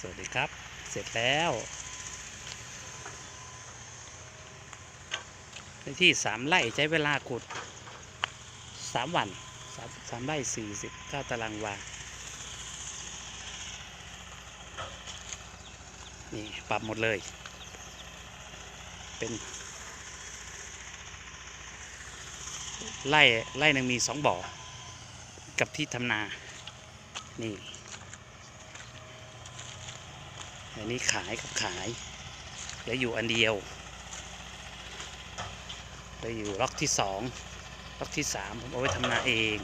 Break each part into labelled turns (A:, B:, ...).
A: สวัสดีครับ เสร็จแล้วในที่สามไร่ใช้เวลาขุดสามวันสามสามไร่สี่สิบเก้าตารางวา นี่ ปรับหมดเลย เป็น ไร่ไร่หนึ่งมีสองบ่อ กับที่ทำนา นี่ อันนี้ขายกับขายเลืออยู่อันเดียวเลืออยู่ล็อกที่สองล็อกที่สามผมเอาไว้ทำนาเอง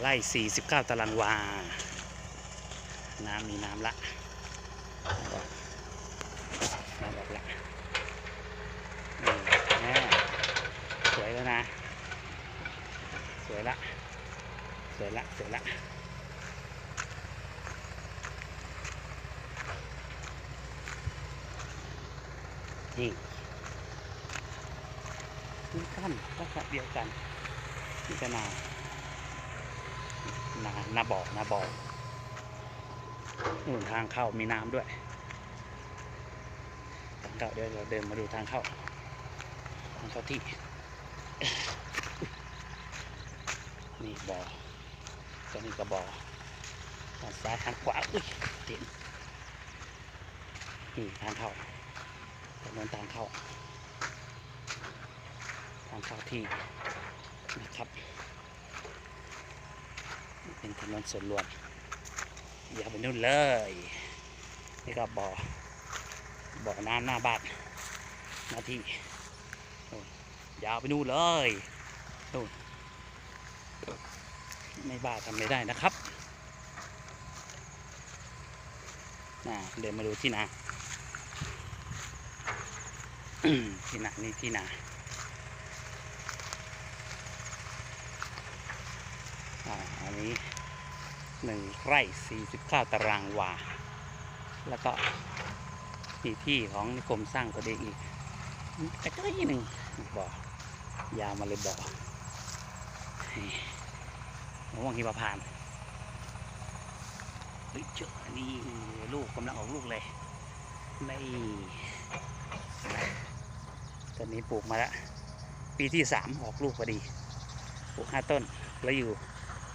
A: ไล่สี่สิบเก้าตารางวา น้ำมีน้ำละน้ำบอกน้ำบอกละนี่สวยแล้วนะ สวยละ สวยละ สวยละ นี่นี่กั้นลักษณะเดียวกันนี่ก็นานานาบ่อนาบ่อนู่นทางเข้ามีน้ำด้วยทางเข้าเดี๋ยวเราเดินมาดูทางเข้าทางเข้าที่ นี่บ่อตัวนี้ก็บ่อทางซ้ายทางขวาอุ้ยเต็มนี่ทางเข้า ถนนทางเข้าทางเข้าที่นะครับ เป็นถนนส่วนรวมอย่าไปนู่นเลย นี่ก็บ่อบ่อน้ำหน้าบ้านหน้าที่โน่นยาวไปนู่นเลยนู่นไม่บ้าทำไม่ได้นะครับนะเดินมาดูที่นา ที่นานี่ที่นาอันนี้หนึ่งไร่สี่สิบเก้าตารางวา แล้วก็มีที่ของนิคมสร้างตัวเองอีกกระจ้อยหนึ่งบ่อยาวมาเลยบ่อมะม่วงหิมพานต์เฮ้ยเจ้านี่ลูกกำลังออกลูกเลย นี่ นี้ปลูกมาล้วปีที่สามออกลูกพอดี ปลูกห้าต้น แล้วอยู่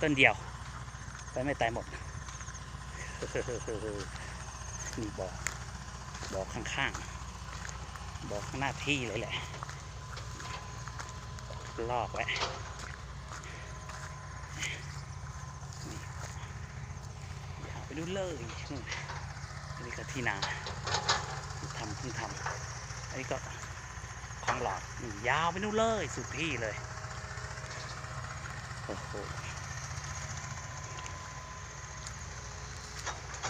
A: ต้นเดียว ไปไม่ตายหมดนี่บ่อบ่อข้างๆบ่อข้างหน้าที่เลยแหละ ลอกไว้ย่าไปดูเลยนู่นอันนี้ก็ที่นาทำเพิ่งทำอันนี้ก็ คลองหลอดนี่ยาวไปนู่นเลยสุดที่เลยโอ้โห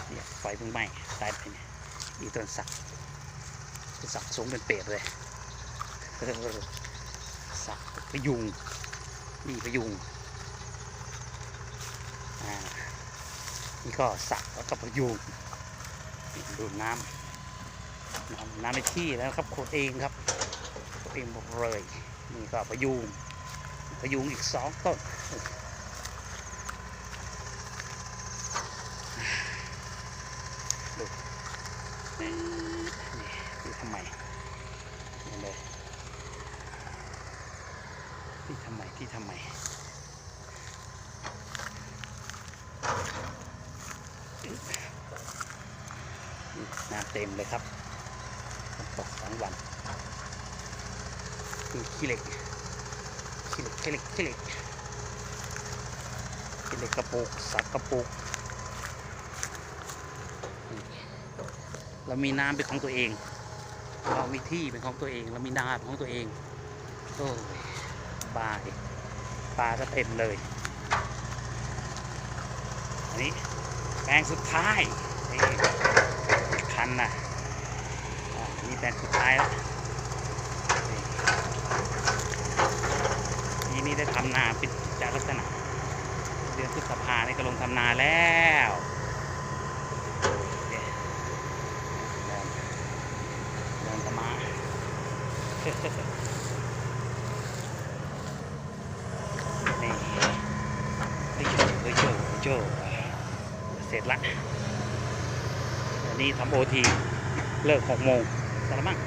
A: เนี่ยไฟเพิ่งไหม้ตายไปเนี่ยอีต้นสักต้นสักสูงเป็นเปรตเลยสักพยุงนี่พยุงอ่านี่ก็สักแล้วก็พยุงดูดน้ำน้ำน้ำในที่แล้วครับขุดเองครับ เองหมดเลยนี่ก็พยุงพยุงอีกสองต้นดูนี่ที่ทำไมนี่เลยที่ทำไมที่ทำไมน้ำเต็มเลยครับตกทั้งวัน ขี้เหล็กขี้เหล็กขี้เหล็กขี้เหล็กขี้เหล็กกระปุกสักกระปุกเรามีน้ำเป็นของตัวเอง เรามีที่เป็นของตัวเอง เรามีนาเป็นของตัวเองโอ้ยบายปลาก็เต็มเลยอันนี้แปลงสุดท้ายนี่คันนะ่ะนี่แปลงสุดท้ายแล้ว นี่นี่ได้ทำนาปิดจากลักษณะ เดือนพฤษภานี่ก็ลงทำนาแล้วเนี่เดินเดินธรรมะนี่เฮ้ยโจเฮ้ยโจเฮ้ยโจเสร็จละนี้ทำโอทีเลิกหกโมงสารมั่ง